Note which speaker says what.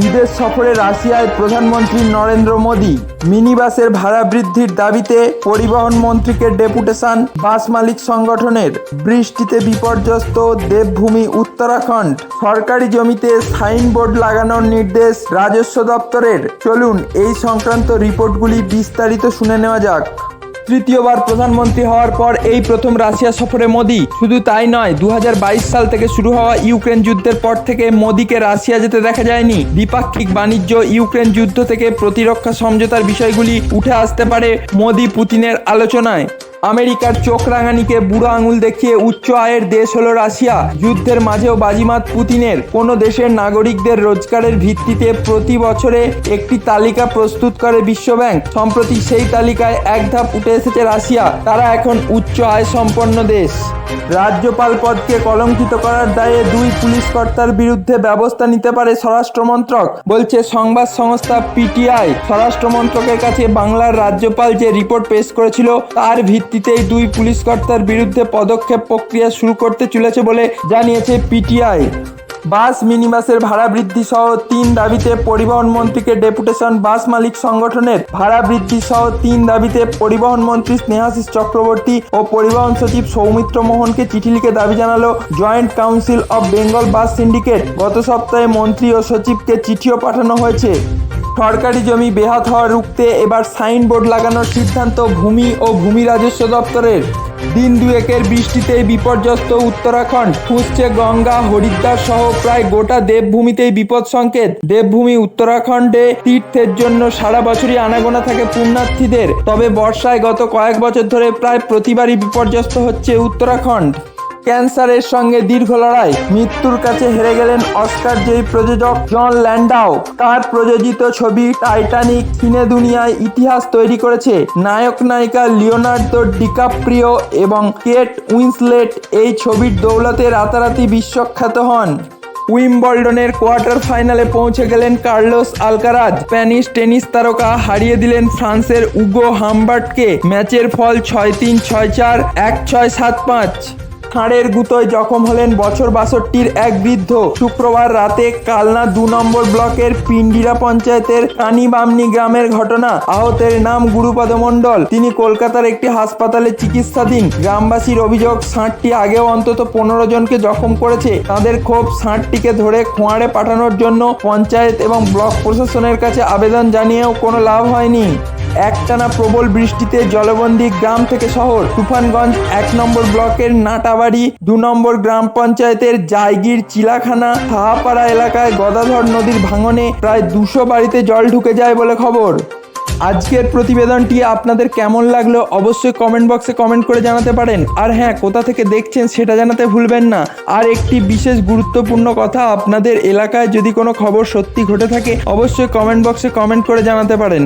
Speaker 1: বিদেশ সফরে রাশিয়ায় প্রধানমন্ত্রী নরেন্দ্র মোদী মিনি বাসের ভাড়া বৃদ্ধির দাবিতে পরিবহন মন্ত্রীকে ডেপুটেশন বাস মালিক সংগঠনের বৃষ্টিতে বিপর্যস্ত দেবভূমি উত্তরাখণ্ড। সরকারি জমিতে সাইনবোর্ড লাগানোর নির্দেশ রাজস্ব দপ্তরের। চলুন এই সংক্রান্ত রিপোর্টগুলি বিস্তারিত শুনে নেওয়া যাক। তৃতীয়বার প্রধানমন্ত্রী হওয়ার পর এই প্রথম রাশিয়া সফরে মোদি। শুধু তাই নয় দু সাল থেকে শুরু হওয়া ইউক্রেন যুদ্ধের পর থেকে মোদিকে রাশিয়া যেতে দেখা যায়নি। দ্বিপাক্ষিক বাণিজ্য ইউক্রেন যুদ্ধ থেকে প্রতিরক্ষা সমঝোতার বিষয়গুলি উঠে আসতে পারে মোদি পুতিনের আলোচনায়। আমেরিকার চোখ রাঙানিকে বুড়ো আঙুল দেখিয়ে উচ্চ আয়ের দেশ হলো রাশিয়া। যুদ্ধের মাঝেও বাজিমাত পুতিনের। কোনো দেশের নাগরিকদের রোজগারের ভিত্তিতে প্রতি বছরে একটি তালিকা প্রস্তুত করে বিশ্বব্যাংক। সম্প্রতি সেই তালিকায় এক ধাপ উঠে এসেছে রাশিয়া। তারা এখন উচ্চ আয় সম্পন্ন দেশ। রাজ্যপাল পদকে কলঙ্কিত করার দায়ে দুই পুলিশ কর্তার বিরুদ্ধে ব্যবস্থা নিতে পারে স্বরাষ্ট্রমন্ত্রক, বলছে সংবাদ সংস্থা পিটিআই। স্বরাষ্ট্রমন্ত্রকের কাছে বাংলার রাজ্যপাল যে রিপোর্ট পেশ করেছিল, তার ভিত্তিতেই দুই পুলিশ কর্তার বিরুদ্ধে পদক্ষেপ প্রক্রিয়া শুরু করতে চলেছে বলে জানিয়েছে পিটিআই। বাস মিনিবাসের ভাড়া বৃদ্ধি সহ তিন দাবিতে পরিবহন মন্ত্রীকে ডেপুটেশন বাস মালিক সংগঠনের ভাড়া বৃদ্ধি সহ তিন দাবিতে পরিবহন মন্ত্রী স্নেহাশিস চক্রবর্তী ও পরিবহন সচিব সৌমিত্র মোহনকে চিঠি লিখে দাবি জানালো joint council of Bengal bus syndicate. গত সপ্তাহে মন্ত্রী ও সচিবকে চিঠিও পাঠানো হয়েছে। সরকারি জমি বেহাত হওয়া রুখতে এবার সাইনবোর্ড লাগানোর সিদ্ধান্ত ভূমি ও ভূমি রাজস্ব দপ্তরের। দিন দুয়েকের বৃষ্টিতে বিপর্যস্ত উত্তরাখণ্ড। ফুসছে গঙ্গা, হরিদ্বার সহ প্রায় গোটা দেবভূমিতেই বিপদ সংকেত। দেবভূমি উত্তরাখণ্ডে তীর্থের জন্য সারা বছরই আনাগোনা থাকে পুণ্যার্থীদের। তবে বর্ষায় গত কয়েক বছর ধরে প্রায় প্রতিবারই বিপর্যস্ত হচ্ছে উত্তরাখণ্ড। ক্যান্সারের সঙ্গে দীর্ঘ লড়াই। মৃত্যুর কাছে হেরে গেলেন অস্কার জয়ী প্রযোজক জন ল্যান্ডাও। তার প্রযোজিত ছবি টাইটানিক সিনে দুনিয়ায় ইতিহাস তৈরি করেছে। নায়ক নায়িকা লিওনার্দো ডিকাপ্রিও এবং কেট উইন্সলেট এই ছবির দৌলতে রাতারাতি বিশ্বখ্যাত হন। উইম্বলডনের কোয়ার্টার ফাইনালে পৌঁছে গেলেন কার্লোস আলকারাজ। স্প্যানিশ টেনিস তারকা হারিয়ে দিলেন ফ্রান্সের উগো হামবার্টকে। ম্যাচের ফল ছয় তিন, ছয় চার, এক, ছয়, সাত, পাঁচ। হাড়ের গুতোয় জখম হলেন বছর বাষট্টির এক বৃদ্ধ। শুক্রবার রাতে কালনা দু নম্বর ব্লকের পিন্ডিরা পঞ্চায়েতের কানিবামনি গ্রামের ঘটনা। আহতের নাম গুরুপদ মণ্ডল। তিনি কলকাতার একটি হাসপাতালে চিকিৎসাধীন। গ্রামবাসীর অভিযোগ ষাঁটটি আগেও অন্তত পনেরো জনকে জখম করেছে। তাদের ক্ষোভ ষাঁটটিকে ধরে খোঁয়াড়ে পাঠানোর জন্য পঞ্চায়েত এবং ব্লক প্রশাসনের কাছে আবেদন জানিয়েও কোনো লাভ হয়নি। একটানা প্রবল বৃষ্টিতে জলবন্দি গ্রাম থেকে শহর। তুফানগঞ্জ এক নম্বর ব্লকের নাটাবাড়ি, দু নম্বর গ্রাম পঞ্চায়েতের জায়গির চিলাখানা হাহাপাড়া এলাকায় গদাধর নদীর ভাঙনে প্রায় দুশো বাড়িতে জল ঢুকে যায় বলে খবর। আজকের প্রতিবেদনটি আপনাদের কেমন লাগল অবশ্যই কমেন্ট বক্সে কমেন্ট করে জানাতে পারেন। আর হ্যাঁ কোথা থেকে দেখছেন সেটা জানাতে ভুলবেন না। আর একটি বিশেষ গুরুত্বপূর্ণ কথা, আপনাদের এলাকায় যদি কোনো খবর সত্যি ঘটে থাকে, অবশ্যই কমেন্ট বক্সে কমেন্ট করে জানাতে পারেন।